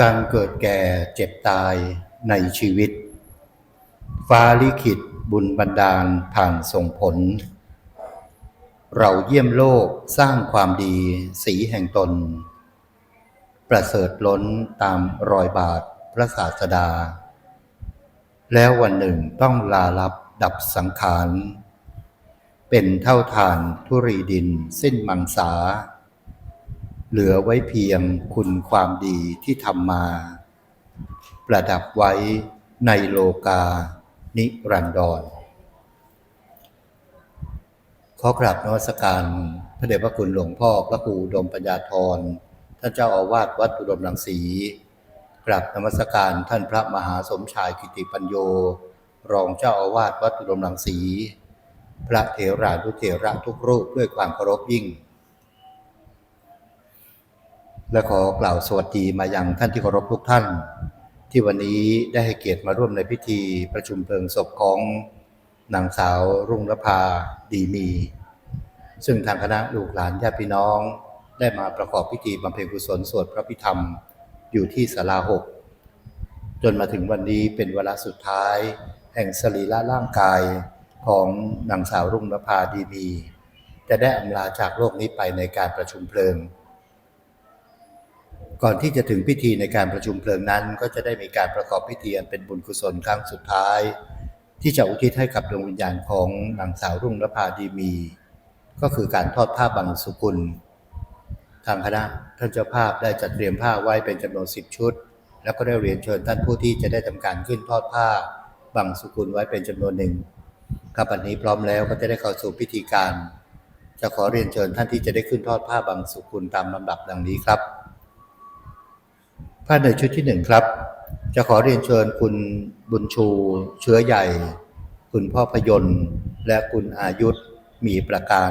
การเกิดแก่เจ็บตายในชีวิต ฟ้าลิขิตบุญบันดาลผ่านส่งผล เราเยี่ยมโลกสร้างความดีสีแห่งตน ประเสริฐล้นตามรอยบาทพระศาสดา แล้ววันหนึ่งต้องลาลับดับสังขาร เป็นเท่าทานทุรีดินสิ้นมังสา เหลือไว้เพียงคุณความดีที่ทำมา ประดับไว้ในโลกา นิรันดร ขอกราบนวัสการพระเดชพระคุณหลวงพ่อพระครูดมปัญญาธรท่านเจ้าอาวาสวัดอุดมรังสีกราบนมัสการท่านพระมหาสมชายกิติปัญโย รองเจ้าอาวาสวัดอุดมรังสี พระเถรานุเถระทุกรูปด้วยความเคารพยิ่ง และขอกล่าวสวัสดีมายังท่านที่เคารพทุกท่าน ที่วันนี้ได้ให้เกียรติมาร่วมในพิธีประชุมเพลิงศพของนางสาวรุ่งรภาดีมี ซึ่งทางคณะลูกหลานญาติพี่น้อง ได้มาประกอบพิธีบำเพ็ญกุศลสวดพระพิธรรม อยู่ที่ศาลาหกจนมาถึงวันนี้เป็นเวลาสุดท้าย แห่งสรีระร่างกายของนางสาวรุ่งรภาดีมี จะได้อำลาจากโลกนี้ไปในการประชุมเพลิง ก่อนที่จะถึงพิธีในการประชุมเพลิงนั้น ก็จะได้มีการประกอบพิธีอันเป็นบุญกุศลครั้งสุดท้าย ที่จะอุทิศให้กับดวงวิญญาณของนางสาวรุ่งรภาดีมี ก็คือการทอดผ้าบังสุกุล ทางคณะท่านเจ้าภาพได้จัดเตรียมผ้าไว้เป็นจำนวนสิบชุด แล้วก็ได้เรียนเชิญท่านผู้ที่จะได้ทำการขึ้นทอดผ้าบังสุกุลไว้เป็นจำนวนหนึ่งครับอันนี้พร้อมแล้วก็จะได้เข้าสู่พิธีการ จะขอเรียนเชิญท่านที่จะได้ขึ้นทอดผ้าบังสุกุลตามลำดับดังนี้ครับ ผ้าในชุดที่หนึ่งครับ จะขอเรียนเชิญคุณบุญชู เชื้อใหญ่ คุณพ่อพยนต์ และคุณอายุธมีประการ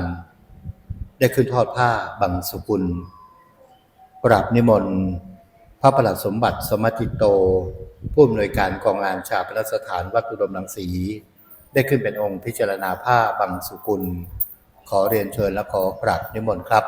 ได้ขึ้นทอดผ้าบังสุกุลกราบนิมนต์พระประหลัดสมบัติสมติโต ผู้อำนวยการกองงานชาปนสถานวัดอุดมรังสี ได้ขึ้นเป็นองค์พิจารณาผ้าบังสุกุล ขอเรียนเชิญและขอกราบนิมนต์ครับ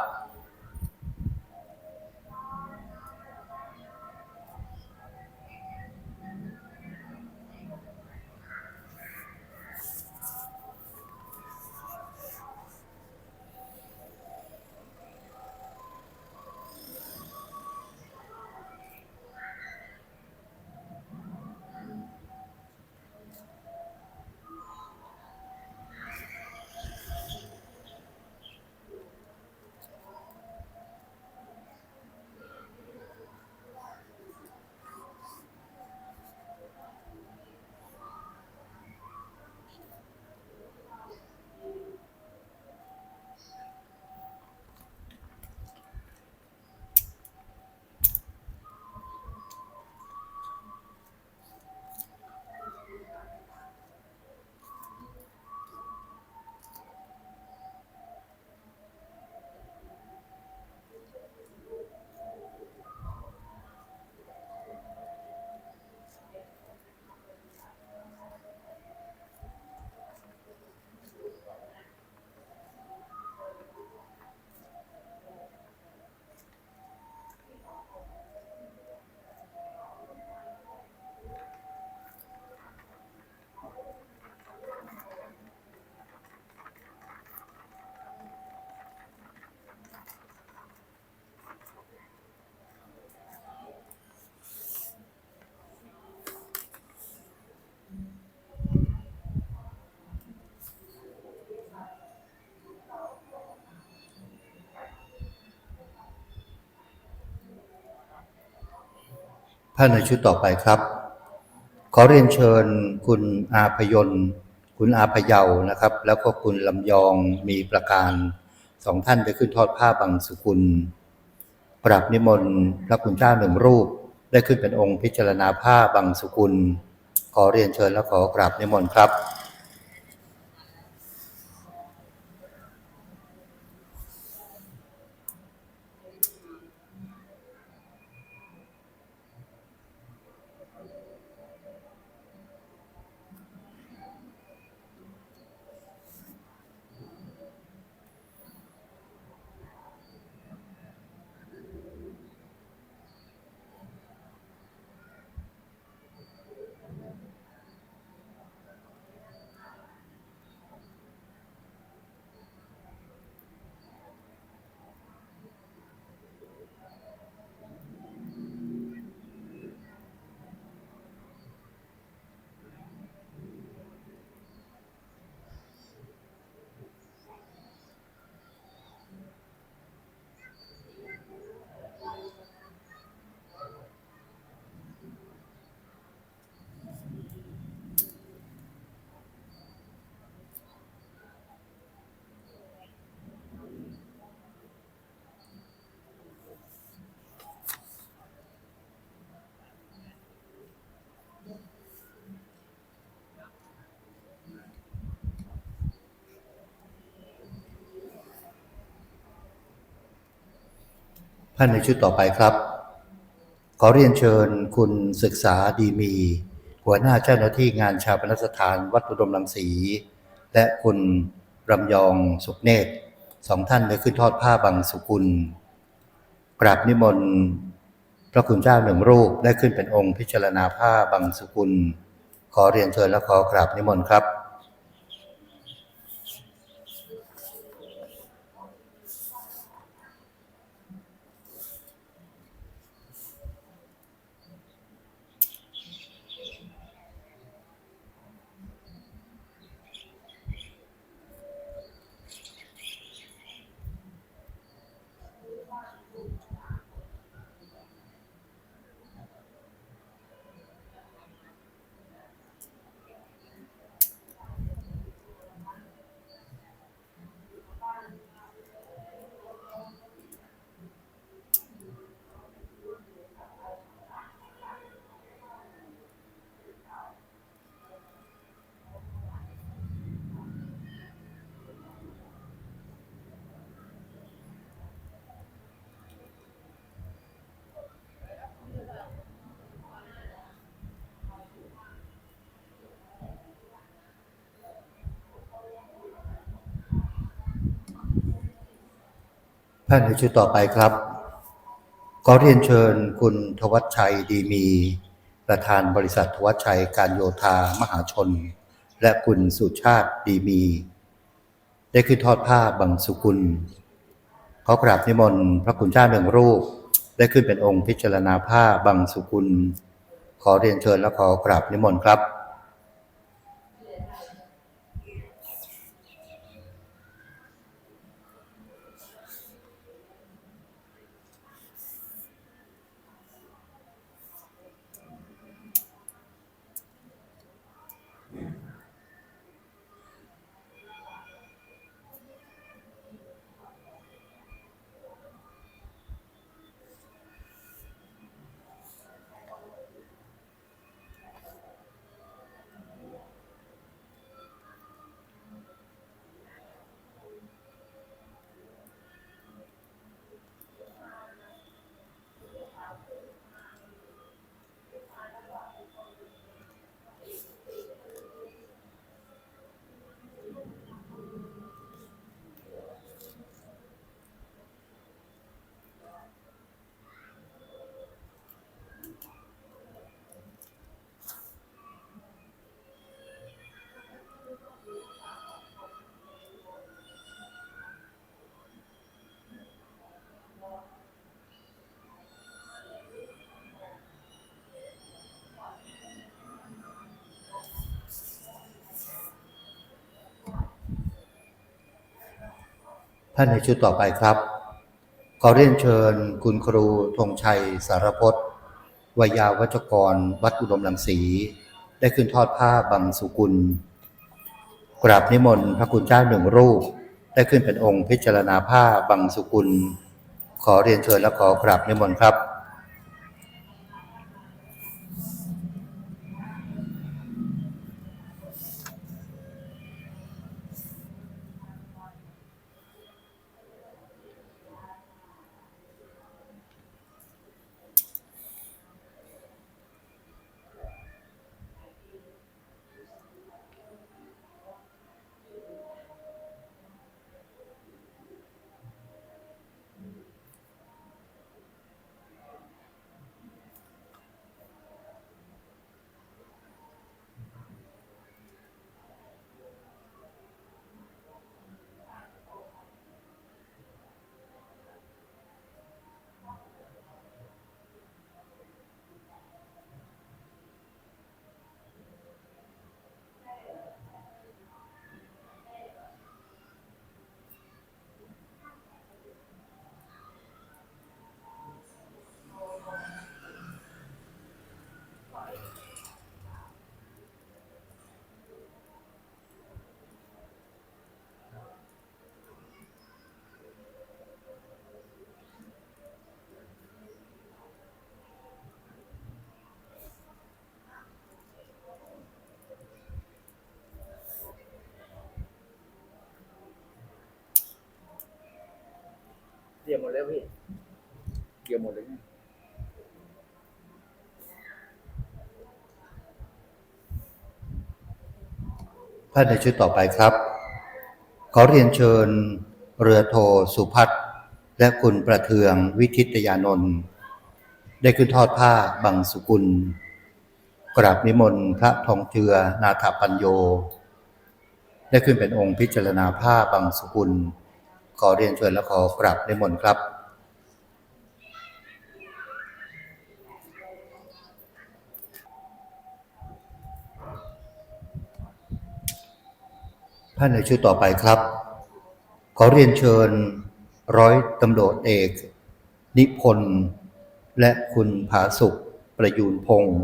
ท่านในชุดต่อไปครับ ขอเรียนเชิญคุณอาพยนต์คุณอาพยาวนะครับ แล้วก็คุณลำยองมีประการสองท่านได้ขึ้นทอดผ้าบังสุกุลกราบนิมนต์พระคุณเจ้าหนึ่งรูป ได้ขึ้นเป็นองค์พิจารณาผ้าบังสุกุล ขอเรียนเชิญและขอกราบนิมนต์ครับ ท่านในชุดต่อไปครับ ขอเรียนเชิญคุณศึกษาดีมี หัวหน้าเจ้าหน้าที่งานชาปนสถานวัดอุดมรังสี และคุณรำยองสุขเนตรสองท่านได้ขึ้นทอดผ้าบังสุกุล กราบนิมนต์พระคุณเจ้าหนึ่งรูปได้ขึ้นเป็นองค์พิจารณาผ้าบังสุกุล ขอเรียนเชิญและขอกราบนิมนต์ครับ ท่านในชุดต่อไปครับขอเรียนเชิญคุณทวัชชัยดีมี ประธานบริษัททวัชชัยการโยธามหาชน และคุณสุชาติดีมี ได้ขึ้นทอดผ้าบังสุกุลขอกราบนิมนต์พระคุณเจ้าหนึ่งรูป ได้ขึ้นเป็นองค์พิจารณาผ้าบังสุกุล ขอเรียนเชิญและขอกราบนิมนต์ครับ ท่านในชุดต่อไปครับ ขอเรียนเชิญคุณครูธงชัยสารพจน์วยาวัจกร วัดอุดมลังสี ได้ขึ้นทอดผ้าบังสุกุล กราบนิมนต์พระคุณเจ้าหนึ่งรูป ได้ขึ้นเป็นองค์พิจารณาผ้าบังสุกุล ขอเรียนเชิญและขอกราบนิมนต์ครับ ลียมหมดแล้วพี่เกี่ยมหมดเลยนะท่านในชุดต่อไปครับ ขอเรียนเชิญเรือโทสุพัฒน์และคุณประเทืองวิทิตยานนท์ได้ขึ้นทอดผ้าบังสุกุล กราบนิมนต์พระทองเจือนาถปัญโย ได้ขึ้นเป็นองค์พิจารณาผ้าบังสุกุล ขอเรียนเชิญและขอกราบนิมนต์ครับ ท่านในชุดต่อไปครับ ขอเรียนเชิญร้อยตำรวจเอก นิพนธ์และคุณผาสุขประยูนพงศ์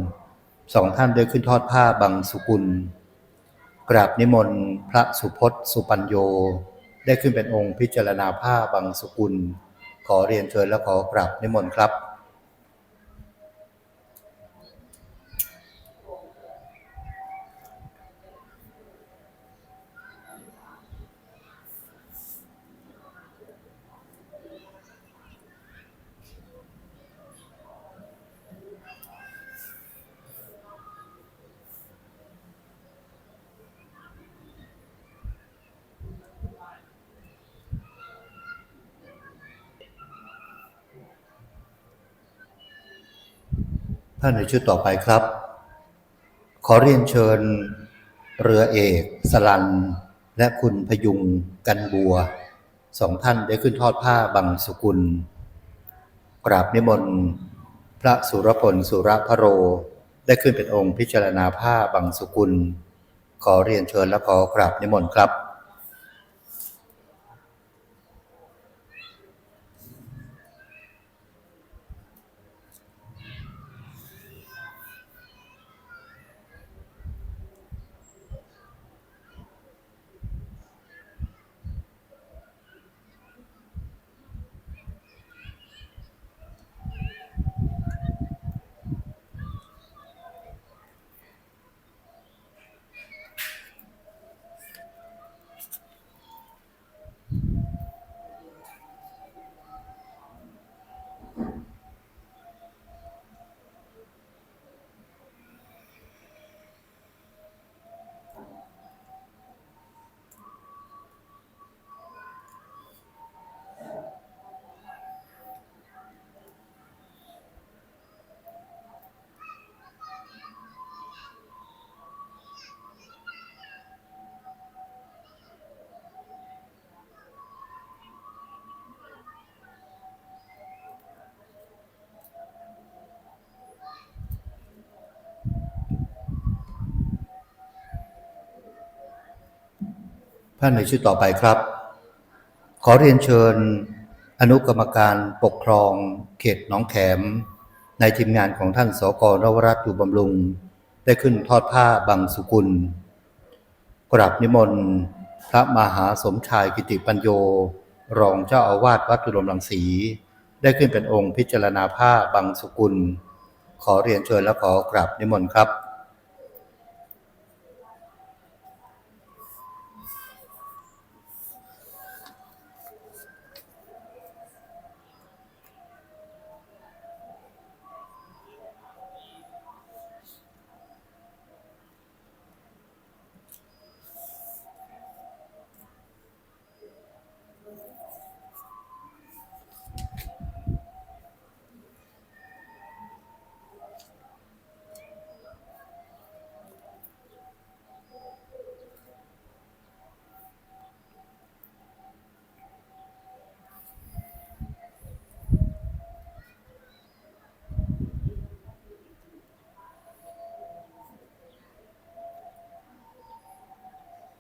สองท่านได้ขึ้นทอดผ้าบังสุกุล กราบนิมนต์พระสุพจน์สุปัญโย ได้ขึ้นเป็นองค์พิจารณาผ้าบางสกุล ขอเรียนเชิญและขอกราบนิมนต์ครับ ท่านในชุดต่อไปครับ ขอเรียนเชิญเรือเอก สลัน และคุณพยุงกันบัวสองท่านได้ขึ้นทอดผ้าบังสุกุล กราบนิมนต์พระสุรพลสุรพโร ได้ขึ้นเป็นองค์พิจารณาผ้าบังสุกุล ขอเรียนเชิญและขอกราบนิมนต์ครับ ท่านในชุดต่อไปครับ ขอเรียนเชิญอนุกรรมการปกครองเขตหนองแขม ในทีมงานของท่านสกนวรัตน์อยู่บำรุง ได้ขึ้นทอดผ้าบังสุกุล กราบนิมนต์ พระมหาสมชายกิติปัญโย รองเจ้าอาวาสวัดตุลมรังสี ได้ขึ้นเป็นองค์พิจารณาผ้าบังสุกุล ขอเรียนเชิญและขอกราบนิมนต์ครับ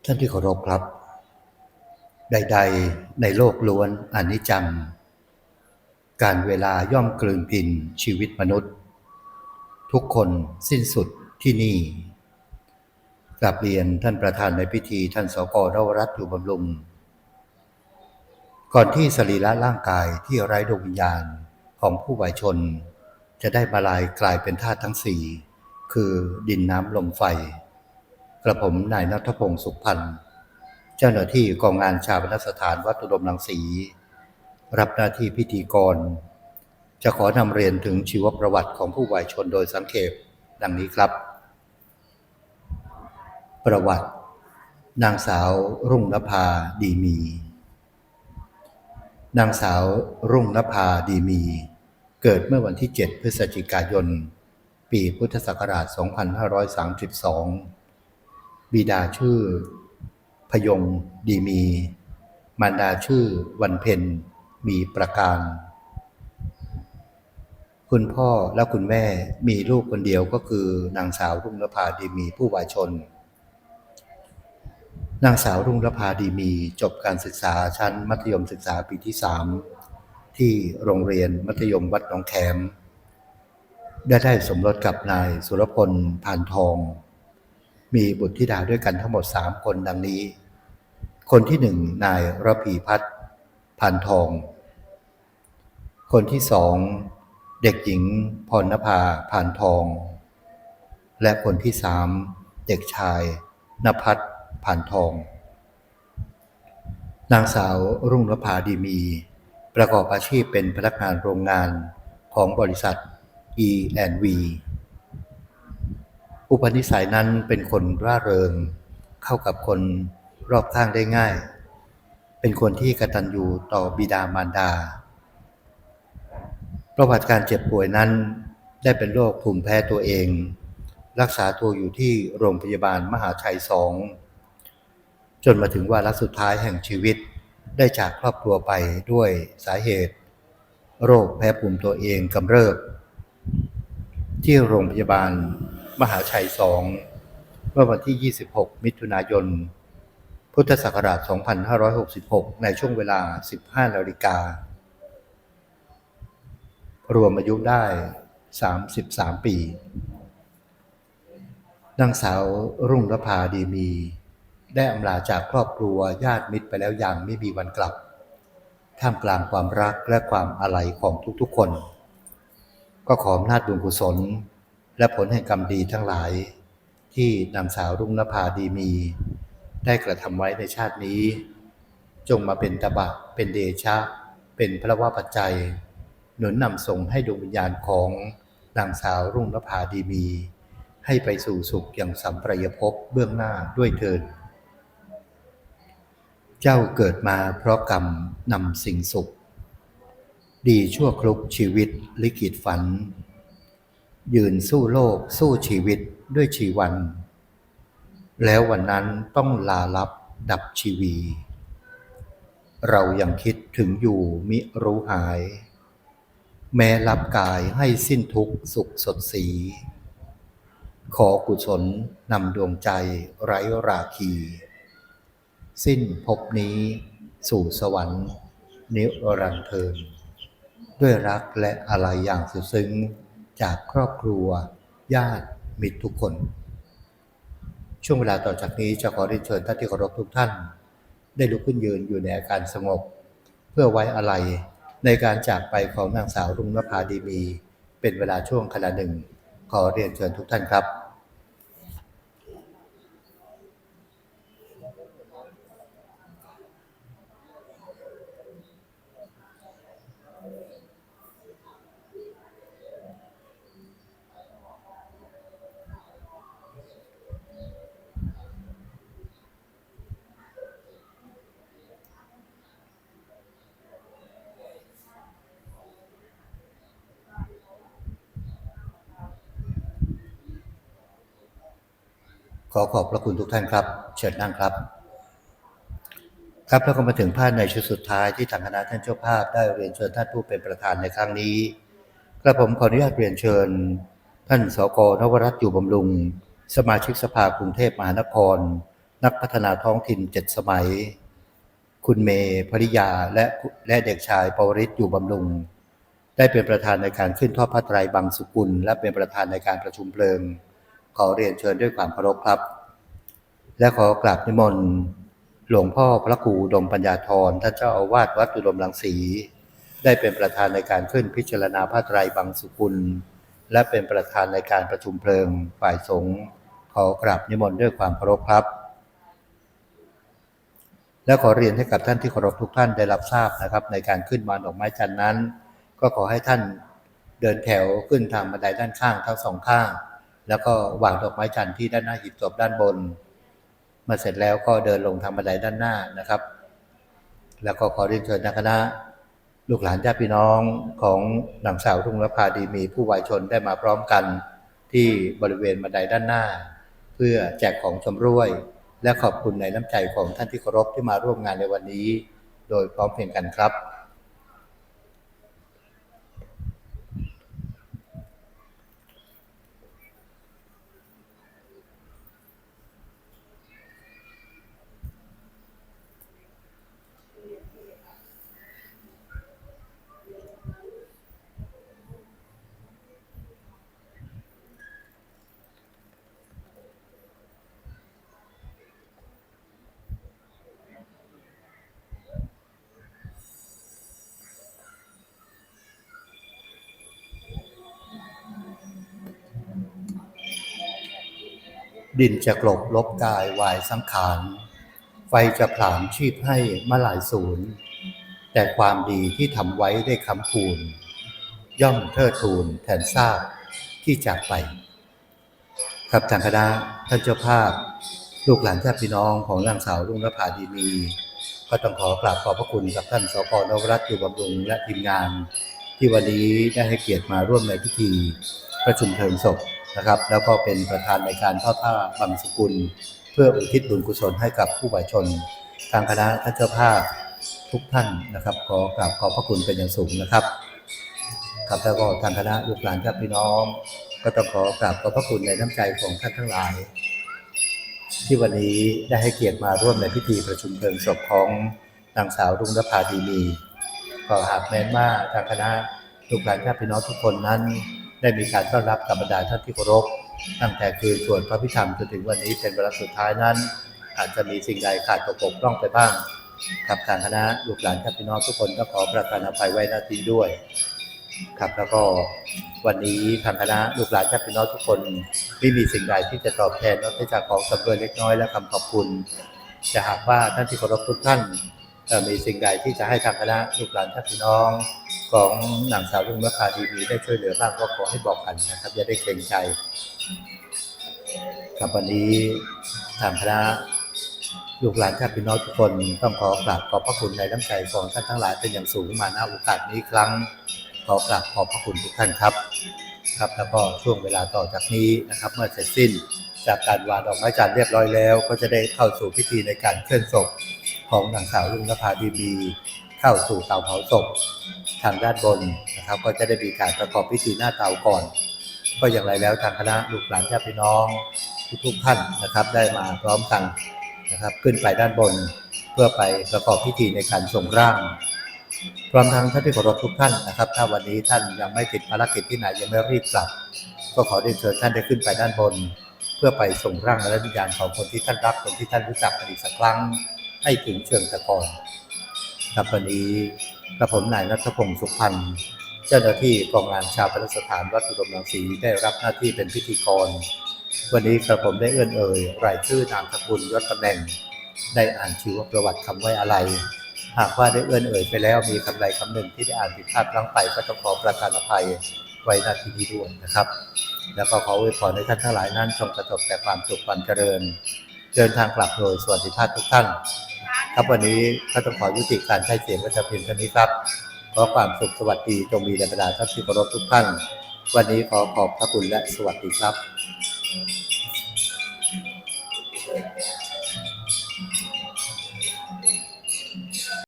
ท่านที่เคารพครับ ใด ๆ ในโลกล้วนอนิจจัง การเวลาย่อมกลืนกินชีวิตมนุษย์ ทุกคนสิ้นสุดที่นี่กราบเรียนท่านประธานในพิธีท่านสกนวรัตอยู่บำรุง ก่อนที่สรีระร่างกายที่ไร้ดวงวิญญาณของผู้วายชน จะได้บาลายกลายเป็นธาตุทั้งสี่ คือดินน้ำลมไฟ กระผมนายนัทพงศ์สุขพันธ์เจ้าหน้าที่กองงานชาปนสถานวัดอุดมรังสี รับหน้าที่พิธีกร จะขอนำเรียนถึงชีวประวัติของผู้วายชนโดยสังเขปดังนี้ครับ ประวัติ นางสาวรุ่งนภาดีมี นางสาวรุ่งนภาดีมี เกิดเมื่อวันที่ 7 พฤศจิกายน ปีพุทธศักราช 2532 บิดาชื่อ พยงดีมี มารดาชื่อวันเพ็ญมีประการ คุณพ่อและคุณแม่มีลูกคนเดียวก็คือนางสาวรุ่งนภาดีมีผู้วายชน นางสาวรุ่งนภาดีมีจบการศึกษาชั้นมัธยมศึกษาปีที่3ที่โรงเรียนมัธยมวัดหนองแขมได้ได้สมรสกับนายสุรพลพานทอง มีบุตรธิดาด้วยกันทั้งหมด3คนดังนี้ คนที่หนึ่งนายระพีพัฒน์พานทอง คนที่สองเด็กหญิงพรณภาพานทอง และคนที่สามเด็กชายนภัทรพานทอง นางสาวรุ่งนภาดีมี ประกอบอาชีพเป็นพนักงานโรงงานของบริษัท E&V อุปนิสัยนั้นเป็นคนร่าเริง เข้ากับคนรอบข้างได้ง่าย เป็นคนที่กตัญญูต่อบิดามารดา ประวัติการเจ็บป่วยนั้นได้เป็นโรคภูมิแพ้ตัวเอง รักษาตัวอยู่ที่โรงพยาบาลมหาชัยสองจนมาถึงวาระสุดท้ายแห่งชีวิตได้จากครอบครัวไปด้วยสาเหตุ โรคแพ้ภูมิตัวเองกำเริบ ที่โรงพยาบาล มหาชัยสองเมื่อวันที่ 26 มิถุนายน พุทธศักราช 2566 ในช่วงเวลา 15นาฬิกา รวมอายุได้ 33 ปี นางสาวรุ่งรภาดีมี ได้อำลาจากครอบครัวญาติมิตรไปแล้วอย่างไม่มีวันกลับ ท่ามกลางความรักและความอาลัยของทุกๆคน ก็ขออำนาจบุญกุศล และผลแห่งกรรมดีทั้งหลาย ที่นางสาวรุ่งนภาดีมี ได้กระทำไว้ในชาตินี้ จงมาเป็นตบะเป็นเดชะ เป็นพระว่าปัจจัย หนุนนำส่งให้ดวงวิญญาณของนางสาวรุ่งนภาดีมี ให้ไปสู่สุขอย่างสัมปรายภพเบื้องหน้าด้วยเถิดเจ้าเกิดมาเพราะกรรมนำสิ่งสุข ดีชั่วคลุกชีวิตลิขิตฝัน ยืนสู้โลกสู้ชีวิตด้วยชีวัน แล้ววันนั้นต้องลาลับดับชีวี เรายังคิดถึงอยู่มิรู้หาย แม้รับกายให้สิ้นทุกสุขสดสี ขอกุศลนำดวงใจไร้ราคี สิ้นภพนี้สู่สวรรค์ นิรันดร์เทินด้วยรักและอะไรอย่างสุดซึ้ง จากครอบครัว ญาติมิตรทุกคน ช่วงเวลาต่อจากนี้จะขอเรียนเชิญท่านที่เคารพทุกท่าน ได้ลุกขึ้นยืนอยู่ในอาการสงบ เพื่อไว้อะไรในการจากไปของนางสาวรุ่งนภาดีมี เป็นเวลาช่วงขณะหนึ่ง ขอเรียนเชิญทุกท่านครับ ขอขอบพระคุณทุกท่านครับ เชิญนั่งครับ ครับแล้วก็มาถึงภาพในชุดสุดท้ายที่ทางคณะท่านเจ้าภาพได้เรียนเชิญท่านผู้เป็นประธานในครั้งนี้กระผมขออนุญาตเรียนเชิญ ท่านสกนวรัตน์อยู่บำรุง สมาชิกสภากรุงเทพมหานคร นักพัฒนาท้องถิ่นเจ็ดสมัย คุณเมย์ภริยาและและเด็กชายปวริศอยู่บำรุง ได้เป็นประธานในการขึ้นทอดผ้าไตรบางสุกุล และเป็นประธานในการประชุมเพลิง ขอเรียนเชิญด้วยความเคารพครับ และขอกราบนิมนต์หลวงพ่อพระครูดมปัญญาธรท่านเจ้าอาวาสวัดอุดมรังสีได้เป็นประธานในการขึ้นพิจารณาผ้าไตรบางสุกุล และเป็นประธานในการประชุมเพลิงฝ่ายสงฆ์ขอกราบนิมนต์ด้วยความเคารพครับ และขอเรียนให้กับท่านที่เคารพทุกท่านได้รับทราบนะครับ ในการขึ้นวาดอกไม้จันทร์นั้น ก็ขอให้ท่านเดินแถวขึ้นทางบันไดด้านข้างทั้งสองข้าง แล้วก็วางดอกไม้จันทร์ที่ด้านหน้าหีบศพด้านบนมื่อเสร็จแล้วก็เดินลงทางบันไดด้านหน้านะครับ แล้วก็ขอเรียนเชิญนักคณะลูกหลานญาติพี่น้องของนางสาวรุ่งรภาดีมีผู้วายชนได้มาพร้อมกันที่บริเวณบันไดด้านหน้า เพื่อแจกของชำร่วย และขอบคุณในน้ำใจของท่านที่เคารพที่มาร่วมงานในวันนี้ โดยพร้อมเพรียงกันครับ ดินจะกลบลบกายวายสังขารไฟจะผลาญชีพให้มาหลายศูนย์ แต่ความดีที่ทำไว้ได้คำคูณ ย่อมเทิดทูนแทนซากที่จากไป ครับทางคณะท่านเจ้าภาพ ลูกหลานญาติพี่น้องของนางสาวรุ่งนภาดีมีก็ต้องขอกราบขอบพระคุณกับท่านสพนวรัตน์อยู่บำรุงและทีมงาน ที่วันนี้ได้ให้เกียรติมาร่วมในพิธี ประชุมเพลิงศพ นะครับ แล้วก็เป็นประธานในการทอดผ้าบังสกุล เพื่ออุทิศบุญกุศลให้กับผู้บาชน ทางคณะท่านเจ้าภาพทุกท่านนะครับ ขอกราบขอบพระคุณเป็นอย่างสูงนะครับครับแล้วก็ทางคณะลูกหลานญาติพี่น้อง ก็ต้องขอกราบขอบพระคุณในน้ำใจของท่านทั้งหลาย ที่วันนี้ได้ให้เกียรติมาร่วมในพิธีประชุมเพลิงศพของนางสาวรุ่งนภาดีมีก็หากแม้นว่าทางคณะลูกหลานญาติพี่น้องทุกคนนั้น ได้มีการต้อนรับกับบรรดาท่านที่เคารพตั้งแต่คืนสวดพระพิธรรมจนถึงวันนี้เป็นเวลาสุดท้ายนั้น อาจจะมีสิ่งใดขาดตกบกพร่องไปบ้างครับทางคณะลูกหลานญาติพี่น้องทุกคนก็ขอประทานอภัยไว้หน้าที่ด้วย ครับแล้วก็วันนี้ทางคณะลูกหลานญาติพี่น้องทุกคนไม่มีสิ่งใดที่จะตอบแทนนอกจากของสำเร็จเล็กน้อยและคำขอบคุณจะหากว่าท่านที่เคารพทุกท่านมีสิ่งใดที่จะให้ทางคณะลูกหลานญาติพี่น้อง ของนางสาวรุ่งนภาดีมีได้ช่วยเหลือบ้างก็ขอให้บอกกันนะครับ อย่าได้เกรงใจกับวันนี้ทางคณะลูกหลานญาติพี่น้องทุกคนต้องขอกราบขอบพระคุณในน้ำใจของท่านทั้งหลายเป็นอย่างสูงมาณโอกาสนี้ครั้งขอกราบขอบพระคุณทุกท่านครับ ครับแล้วก็ช่วงเวลาต่อจากนี้นะครับ เมื่อเสร็จสิ้น จากการวางดอกไม้จันทร์เรียบร้อยแล้ว ก็จะได้เข้าสู่พิธีในการเคลื่อนศพของนางสาวรุ่งนภาดีมีเข้าสู่เตาเผาศพ ทางด้านบนนะครับ ก็จะได้มีการประกอบพิธีหน้าเตาก่อน ก็อย่างไรแล้วทางคณะลูกหลานญาติพี่น้องทุกๆท่านนะครับ ได้มาพร้อมกันนะครับ ขึ้นไปด้านบนเพื่อไปประกอบพิธีในการส่งร่างพร้อมทั้งท่านที่เคารพทุกท่านนะครับ ถ้าวันนี้ท่านยังไม่ติดภารกิจที่ไหนยังไม่รีบกลับ ก็ขอเรียนเชิญท่านได้ขึ้นไปด้านบน เพื่อไปส่งร่างและวิญญาณของคนที่ท่านรักคนที่ท่านรู้จักกันอีกสักครั้งให้ถึงเชิงตะกอนครับวันนี้ กระผมนายนัทพงศ์สุพันธ์เจ้าหน้าที่กองงานชาวพระสถานวัดอุดมรังสีได้รับหน้าที่เป็นพิธีกร วันนี้กระผมได้เอื้อนเอ่ยรายชื่อนามสกุลยศตำแหน่ง ได้อ่านชีวประวัติคำไว้อะไร หากว่าได้เอื้อนเอ่ยไปแล้วมีคำใดคำหนึ่งที่ได้อ่านผิดพลาดพลั้งไปก็ต้องขอประทานอภัยไว้ณที่นี้ด้วยนะครับ แล้วก็ขออวยพรให้ท่านทั้งหลายนั้นจงประสบแต่ความสุขความเจริญ เดินทางกลับโดยสวัสดิภาพทุกท่าน ครับวันนี้ก็ต้องขอยุติการใช้เสียงวัชเพียงเท่านี้ครับ ขอความสุขสวัสดีจงมีแด่บรรดาท่านที่เคารพทุกท่าน วันนี้ขอขอบพระคุณและสวัสดีครับ